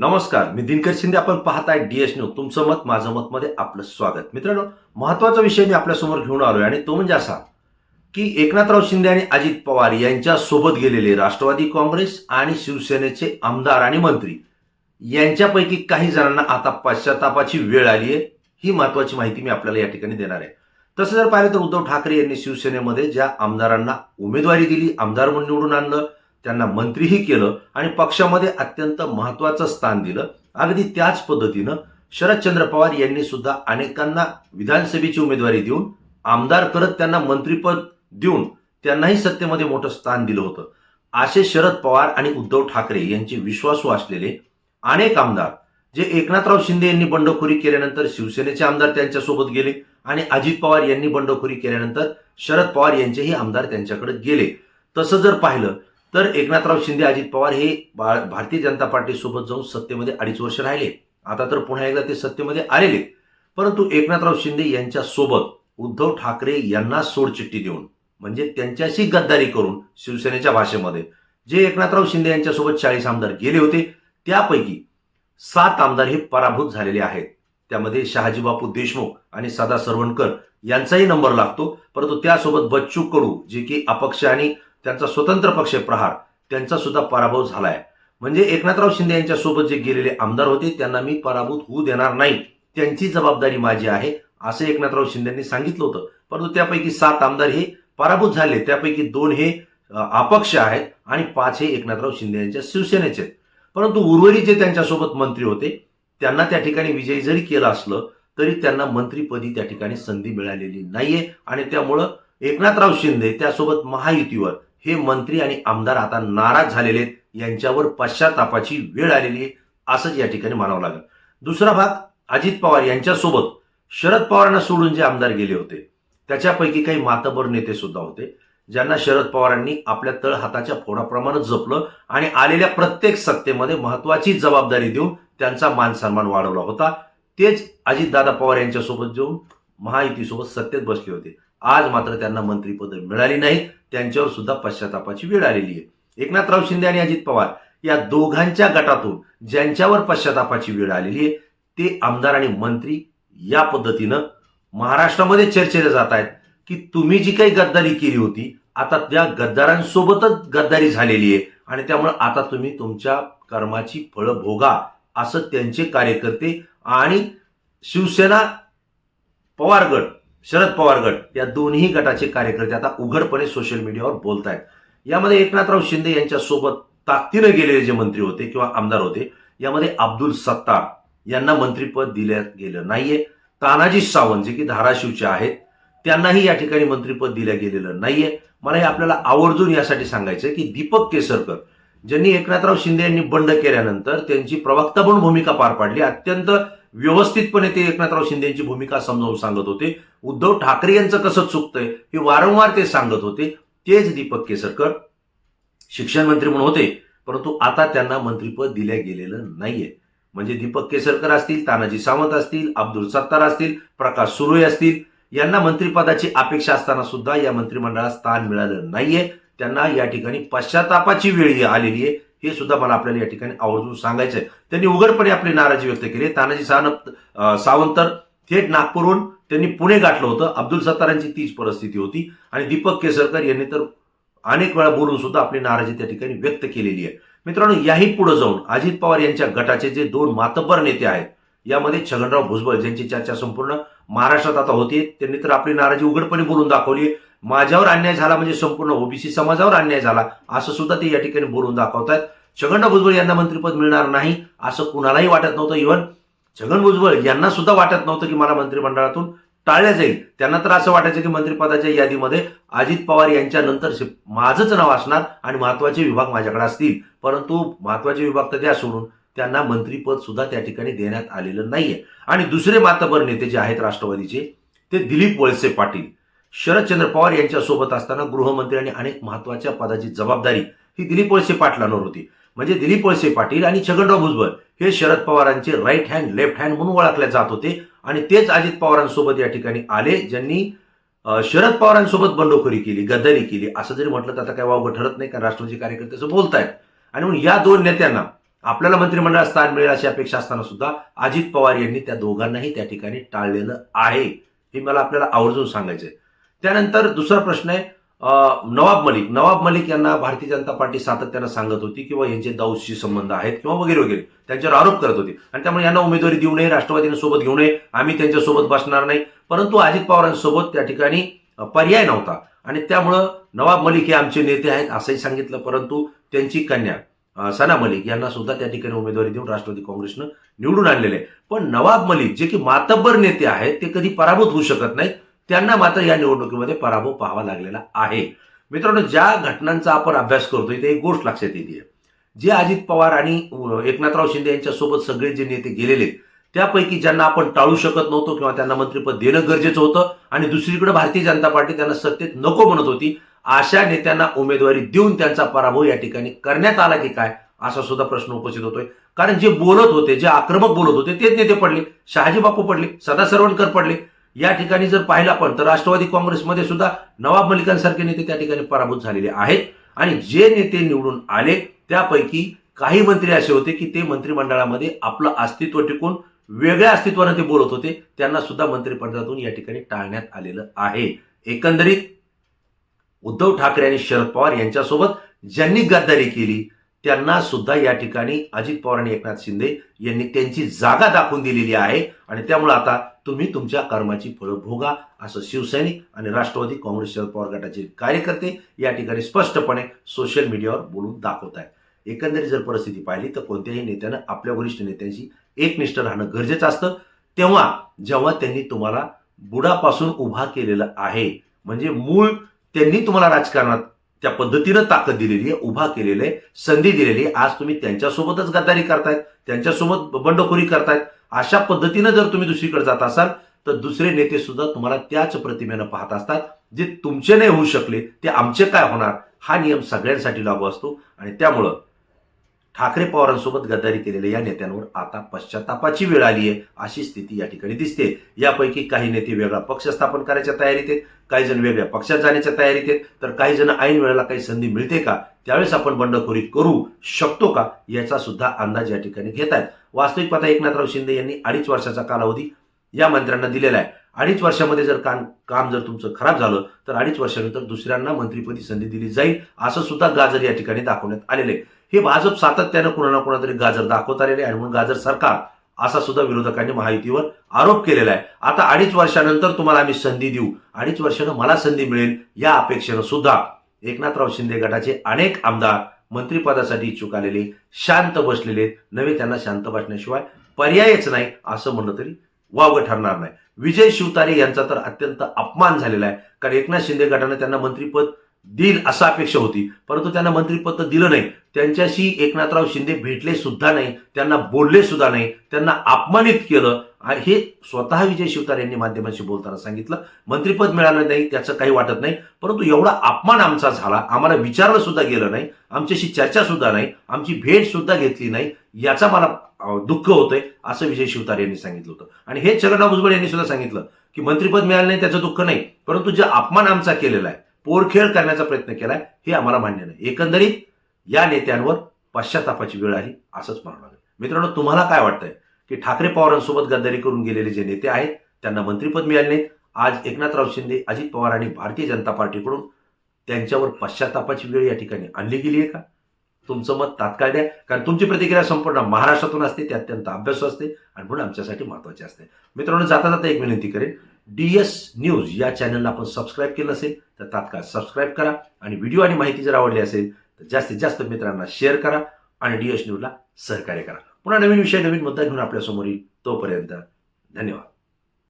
नमस्कार मी दिनकर शिंदे. आपण पाहताय डीएस न्यूज तुमचं मत माझं मत मध्ये आपलं स्वागत. मित्रांनो महत्त्वाचा विषय मी आपल्यासमोर घेऊन आलोय आणि तो म्हणजे असा की एकनाथराव शिंदे आणि अजित पवार यांच्या सोबत गेलेले राष्ट्रवादी काँग्रेस आणि शिवसेनेचे आमदार आणि मंत्री यांच्यापैकी काही जणांना आता पश्चातापाची वेळ आली आहे ही महत्वाची माहिती मी आपल्याला या ठिकाणी देणार आहे. तसं जर पाहिलं तर उद्धव ठाकरे यांनी शिवसेनेमध्ये ज्या आमदारांना उमेदवारी दिली आमदार म्हणून निवडून आणलं त्यांना मंत्रीही केलं आणि पक्षामध्ये अत्यंत महत्वाचं स्थान दिलं. अगदी त्याच पद्धतीनं शरदचंद्र पवार यांनी सुद्धा अनेकांना विधानसभेची उमेदवारी देऊन आमदार करत त्यांना मंत्रीपद देऊन त्यांनाही सत्तेमध्ये मोठं स्थान दिलं होतं. असे शरद पवार आणि उद्धव ठाकरे यांचे विश्वासू असलेले अनेक आमदार जे एकनाथराव शिंदे यांनी बंडखोरी केल्यानंतर शिवसेनेचे आमदार त्यांच्यासोबत गेले आणि अजित पवार यांनी बंडखोरी केल्यानंतर शरद पवार यांचेही आमदार त्यांच्याकडे गेले. तसं जर पाहिलं तर एकनाथराव शिंदे अजित पवार हे भारतीय जनता पार्टीसोबत जाऊन सत्तेमध्ये अडीच वर्ष राहिले. आता तर पुन्हा एकदा ते सत्तेमध्ये आलेले. परंतु एकनाथराव शिंदे यांच्यासोबत उद्धव ठाकरे यांना सोडचिठ्ठी देऊन म्हणजे त्यांच्याशी गद्दारी करून शिवसेनेच्या भाषेमध्ये जे एकनाथराव शिंदे यांच्यासोबत चाळीस आमदार गेले होते त्यापैकी सात आमदार हे पराभूत झालेले आहेत. त्यामध्ये शहाजी बापू देशमुख आणि सदा सरवणकर यांचाही नंबर लागतो. परंतु त्यासोबत बच्चू कडू जे की अपक्ष आणि त्यांचा स्वतंत्र पक्ष प्रहार. त्यांचा सुद्धा पराभव झालाय. म्हणजे एकनाथराव शिंदे यांच्यासोबत जे गेलेले आमदार होते त्यांना मी पराभूत होऊ देणार नाही. त्यांची जबाबदारी माझी आहे असं एकनाथराव शिंदेंनी सांगितलं होतं. परंतु त्यापैकी सात आमदार हे पराभूत झाले. त्यापैकी दोन हे अपक्ष आहेत आणि पाच हे एकनाथराव शिंदे यांच्या शिवसेनेचे आहेत. परंतु उर्वरित जे त्यांच्यासोबत मंत्री होते त्यांना त्या ठिकाणी विजयी जरी केलं असलं तरी त्यांना मंत्रीपदी त्या ठिकाणी संधी मिळालेली नाहीये. आणि त्यामुळं एकनाथराव शिंदे त्यासोबत महायुतीवर हे मंत्री आणि आमदार आता नाराज झालेले आहेत. यांच्यावर पश्चातापाची वेळ आलेली आहे. असंच या ठिकाणी म्हणावं लागेल. दुसरा भाग अजित पवार यांच्यासोबत शरद पवारांना सोडून जे आमदार गेले होते त्याच्यापैकी काही मातबर नेते सुद्धा होते ज्यांना शरद पवारांनी आपल्या तळ हाताच्या फोडाप्रमाणे जपलं आणि आलेल्या प्रत्येक सत्तेमध्ये महत्वाची जबाबदारी देऊन त्यांचा मान सन्मान वाढवला होता. तेच अजितदादा पवार यांच्यासोबत जाऊन महायुतीसोबत सत्तेत बसले होते. आज मात्र त्यांना मंत्रीपद मिळाली नाहीत त्यांच्यावर सुद्धा पश्चातापाची वेळ आलेली आहे. एकनाथराव शिंदे आणि अजित पवार या दोघांच्या गटातून ज्यांच्यावर पश्चातापाची वेळ आलेली आहे ते आमदार आणि मंत्री या पद्धतीनं महाराष्ट्रामध्ये चर्चेला जात आहेत की तुम्ही जी काही गद्दारी केली होती आता त्या गद्दारांसोबतच गद्दारी झालेली आहे आणि त्यामुळे आता तुम्ही तुमच्या कर्माची फळं भोगा असं त्यांचे कार्यकर्ते आणि शिवसेना पवारगड शरद पवार गट या दोन्ही गटाचे कार्यकर्ते आता उघडपणे सोशल मीडियावर बोलत आहेत यामध्ये एकनाथराव शिंदे यांच्यासोबत ताकदीनं गेलेले जे मंत्री होते किंवा आमदार होते यामध्ये अब्दुल सत्तार यांना मंत्रीपद दिलं गेलं नाहीये. तानाजी सावंत जे की धाराशिवचे आहेत त्यांनाही या ठिकाणी मंत्रीपद दिलं गेलेलं नाहीये. मला हे आपल्याला आवर्जून यासाठी सांगायचं की दीपक केसरकर ज्यांनी एकनाथराव शिंदे यांनी बंड केल्यानंतर त्यांची प्रवक्ता म्हणून भूमिका पार पाडली. अत्यंत व्यवस्थितपणे ते एकनाथराव शिंदेची भूमिका समजावून सांगत होते. उद्धव ठाकरे यांचं कसं चुकतंय हे वारंवार ते सांगत होते. तेच दीपक केसरकर शिक्षण मंत्री म्हणून होते. परंतु आता त्यांना मंत्रीपद दिलं गेलेलं नाहीये. म्हणजे दीपक केसरकर असतील तानाजी सावंत असतील अब्दुल सत्तार असतील प्रकाश सुरोई असतील यांना मंत्रिपदाची अपेक्षा असताना सुद्धा या मंत्रिमंडळात स्थान मिळालं नाहीये. त्यांना या ठिकाणी पश्चातापाची वेळ आलेली आहे. हे सुद्धा मला आपल्याला या ठिकाणी आवर्जून सांगायचं आहे त्यांनी उघडपणे आपली नाराजी व्यक्त केली. आहे. तानाजी सावंत सावंतर सावंत थेट नागपूरहून त्यांनी पुणे गाठलं होतं. अब्दुल सत्तारांची तीच परिस्थिती होती. आणि दीपक केसरकर यांनी तर अनेक वेळा बोलून सुद्धा आपली नाराजी त्या ठिकाणी व्यक्त केलेली आहे. मित्रांनो याही पुढे जाऊन अजित पवार यांच्या गटाचे जे दोन मातब्बर नेते आहेत यामध्ये छगनराव भुजबळ ज्यांची चर्चा संपूर्ण महाराष्ट्रात आता होती. त्यांनी तर आपली नाराजी उघडपणे बोलून दाखवली. माझ्यावर अन्याय झाला म्हणजे संपूर्ण ओबीसी समाजावर अन्याय झाला. असं सुद्धा ते या ठिकाणी बोलून दाखवतात छगन भुजबळ यांना मंत्रिपद मिळणार नाही असं कुणालाही वाटत नव्हतं. इव्हन छगन भुजबळ यांना सुद्धा वाटत नव्हतं की मला मंत्रिमंडळातून टाळल्या जाईल. त्यांना तर असं वाटायचं की मंत्रिपदाच्या यादीमध्ये अजित पवार यांच्या नंतर माझंच नाव असणार आणि महत्त्वाचे विभाग माझ्याकडे असतील. परंतु महत्त्वाचे विभाग तर द्या सोडून. त्यांना मंत्रीपद सुद्धा त्या ठिकाणी देण्यात आलेलं नाहीये. आणि दुसरे मातबर नेते जे आहेत राष्ट्रवादीचे ते दिलीप वळसे पाटील. शरदचंद्र पवार यांच्यासोबत असताना गृहमंत्री आणि अनेक महत्त्वाच्या पदाची जबाबदारी ही दिलीप वळसे पाटलांवर होती. म्हणजे दिलीप वळसे पाटील आणि छगनराव भुजबळ हे शरद पवारांचे राईट हँड लेफ्ट हँड म्हणून ओळखले जात होते. आणि तेच अजित पवारांसोबत या ठिकाणी आले ज्यांनी शरद पवारांसोबत बंडखोरी केली गद्दारी केली. असं जरी म्हटलं तर आता काय वावगं ठरत नाही कारण राष्ट्रवादी कार्यकर्ते असं बोलतायत. आणि म्हणून या दोन नेत्यांना आपल्याला मंत्रिमंडळात स्थान मिळेल अशी अपेक्षा असताना सुद्धा अजित पवार यांनी त्या दोघांनाही त्या ठिकाणी टाळलेलं आहे. हे मला आपल्याला आवर्जून सांगायचंय. त्यानंतर दुसरा प्रश्न आहे नवाब मलिक. नवाब मलिक यांना भारतीय जनता पार्टी सातत्यानं सांगत होती किंवा यांचे दाऊदशी संबंध आहेत किंवा वगैरे वगैरे. त्यांच्यावर आरोप करत होते. आणि त्यामुळे यांना उमेदवारी देऊ नये राष्ट्रवादीने सोबत घेऊ नये. आम्ही त्यांच्यासोबत बसणार नाही. परंतु अजित पवारांसोबत त्या ठिकाणी पर्याय नव्हता. आणि त्यामुळं नवाब मलिक हे आमचे नेते आहेत असंही सांगितलं परंतु त्यांची कन्या. सना मलिक यांना सुद्धा त्या ठिकाणी उमेदवारी देऊन राष्ट्रवादी काँग्रेसनं निवडून आणलेले आहे. पण नवाब मलिक जे की मातब्बर नेते आहेत ते कधी पराभूत होऊ शकत नाहीत. त्यांना मात्र या निवडणुकीमध्ये पराभव पाहावा लागलेला आहे. मित्रांनो ज्या घटनांचा आपण अभ्यास करतोय ते एक गोष्ट लक्षात येते. जे अजित पवार आणि एकनाथराव शिंदे यांच्यासोबत सगळे जे नेते गेलेले आहेत, त्यापैकी ज्यांना आपण टाळू शकत नव्हतो किंवा त्यांना मंत्रिपद देणं गरजेचं होतं आणि दुसरीकडे भारतीय जनता पार्टी त्यांना सत्तेत नको म्हणत होती अशा नेत्यांना उमेदवारी देऊन त्यांचा पराभव या ठिकाणी करण्यात आला की काय असा सुद्धा प्रश्न उपस्थित होतोय. कारण जे बोलत होते जे आक्रमक बोलत होते तेच नेते पडले शहाजी बापू पडले सदा सरवणकर पडले. या ठिकाणी जर पाहिलं आपण तर राष्ट्रवादी काँग्रेसमध्ये सुद्धा नवाब मलिकांसारखे नेते त्या ठिकाणी पराभूत झालेले आहेत. आणि जे नेते निवडून आले त्यापैकी काही मंत्री असे होते की ते मंत्रिमंडळामध्ये आपलं अस्तित्व टिकून वेगळ्या अस्तित्वानं ते बोलत होते. त्यांना सुद्धा मंत्रिपदातून या ठिकाणी टाळण्यात आलेलं आहे. एकंदरीत उद्धव ठाकरे आणि शरद पवार यांच्यासोबत ज्यांनी गद्दारी केली त्यांना सुद्धा या ठिकाणी अजित पवार आणि एकनाथ शिंदे यांनी त्यांची जागा दाखवून दिलेली आहे. आणि त्यामुळे आता तुम्ही तुमच्या कर्माची फळं भोगा असं शिवसैनिक आणि राष्ट्रवादी काँग्रेस शरद पवार गटाचे कार्यकर्ते या ठिकाणी स्पष्टपणे सोशल मीडियावर बोलून दाखवत आहेत. एकंदरीत जर परिस्थिती पाहिली तर कोणत्याही नेत्यानं आपल्या वरिष्ठ नेत्यांशी एकनिष्ठ राहणं गरजेचं असतं. तेव्हा जेव्हा त्यांनी तुम्हाला बुडापासून उभा केलेलं आहे म्हणजे मूळ त्यांनी तुम्हाला राजकारणात त्या पद्धतीनं ताकद दिलेली आहे उभा केलेलं आहे संधी दिलेली आहे. आज तुम्ही त्यांच्यासोबतच गद्दारी करतायत त्यांच्यासोबत बंडखोरी करतायत. अशा पद्धतीनं जर तुम्ही दुसरीकडे जात असाल तर दुसरे नेते सुद्धा तुम्हाला त्याच प्रतिमेनं पाहत असतात जे तुमचे नाही होऊ शकले ते आमचे काय होणार? हा नियम सगळ्यांसाठी लागू असतो. आणि त्यामुळं ठाकरे पवारांसोबत गद्दारी केलेल्या या नेत्यांवर आता पश्चातापाची वेळ आली आहे अशी स्थिती या ठिकाणी दिसते. यापैकी काही नेते वेगळा पक्ष स्थापन करायच्या तयारीत आहेत काही जण वेगळ्या पक्षात जाण्याच्या तयारीत आहेत तर काही जण ऐन वेळेला काही संधी मिळते का? त्यावेळेस आपण बंडखोरी करू शकतो का? याचा सुद्धा अंदाज या ठिकाणी घेत आहेत. वास्तविक पाहता एकनाथराव शिंदे यांनी अडीच वर्षाचा कालावधी या मंत्र्यांना दिलेला आहे. अडीच वर्षामध्ये जर काम काम जर तुमचं खराब झालं तर अडीच वर्षानंतर दुसऱ्यांना मंत्रिपदी संधी दिली जाईल असं सुद्धा गाजर या ठिकाणी दाखवण्यात आलेलं आहे. हे भाजप सातत्यानं कुणा ना कुणातरी गाजर दाखवत आलेले आहे आणि म्हणून गाजर सरकार असा सुद्धा विरोधकांनी महायुतीवर आरोप केलेला आहे. आता अडीच वर्षानंतर तुम्हाला आम्ही संधी देऊ. अडीच वर्षानं मला संधी मिळेल या अपेक्षेनं सुद्धा एकनाथराव शिंदे गटाचे अनेक आमदार मंत्रिपदासाठी इच्छुक आलेले शांत बसलेले नव्हे नवे त्यांना शांत बसण्याशिवाय पर्यायच नाही असं म्हणलं तरी वावगं ठरणार नाही. विजय शिवतारे यांचा तर अत्यंत अपमान झालेला आहे. कारण एकनाथ शिंदे गटानं त्यांना मंत्रिपद देईल असं अपेक्षा होती. परंतु त्यांना मंत्रिपद तर दिलं नाही. त्यांच्याशी एकनाथराव शिंदे भेटले सुद्धा नाही. त्यांना बोलले सुद्धा नाही. त्यांना अपमानित केलं. हे स्वतः विजय शिवतारे यांनी माध्यमांशी बोलताना सांगितलं. मंत्रिपद मिळालं नाही त्याचं काही वाटत नाही. परंतु एवढा अपमान आमचा झाला. आम्हाला विचारलं सुद्धा गेलं नाही. आमच्याशी चर्चा सुद्धा नाही. आमची भेट सुद्धा घेतली नाही. याचा मला दुःख होतंय असं विजय शिवतारे यांनी सांगितलं होतं. आणि हे छगनराव भुजबळ यांनी सुद्धा सांगितलं की मंत्रिपद मिळालं नाही त्याचं दुःख नाही. परंतु जे अपमान आमचा केलेला आहे पोरखेळ करण्याचा प्रयत्न केलाय हे आम्हाला मान्य नाही. एकंदरीत या नेत्यांवर पश्चातापाची वेळ आली असंच म्हणावं लागेल. मित्रांनो तुम्हाला काय वाटतंय? की ठाकरे पवारांसोबत गद्दारी करून गेलेले जे नेते आहेत त्यांना मंत्रिपद मिळाले नाहीत. आज एकनाथराव शिंदे अजित पवार आणि भारतीय जनता पार्टीकडून त्यांच्यावर पश्चातापाची वेळ या ठिकाणी आणली गेली आहे का? तुमचं मत तात्काळ द्या. कारण तुमची प्रतिक्रिया संपूर्ण महाराष्ट्रातून असते ती अत्यंत अभ्यासू असते आणि म्हणून आमच्यासाठी महत्त्वाची असते. मित्रांनो जाता जाता एक विनंती करेन. डी एस न्यूज या चॅनलला आपण सबस्क्राईब केलं असेल तर तात्काळ सबस्क्राईब करा आणि व्हिडिओ आणि माहिती जर आवडली असेल तर जास्तीत जास्त मित्रांना शेअर करा आणि डी एस न्यूजला सहकार्य करा. पुन्हा नवीन विषय नवीन मुद्दा घेऊन आपल्यासमोर येईल तोपर्यंत धन्यवाद.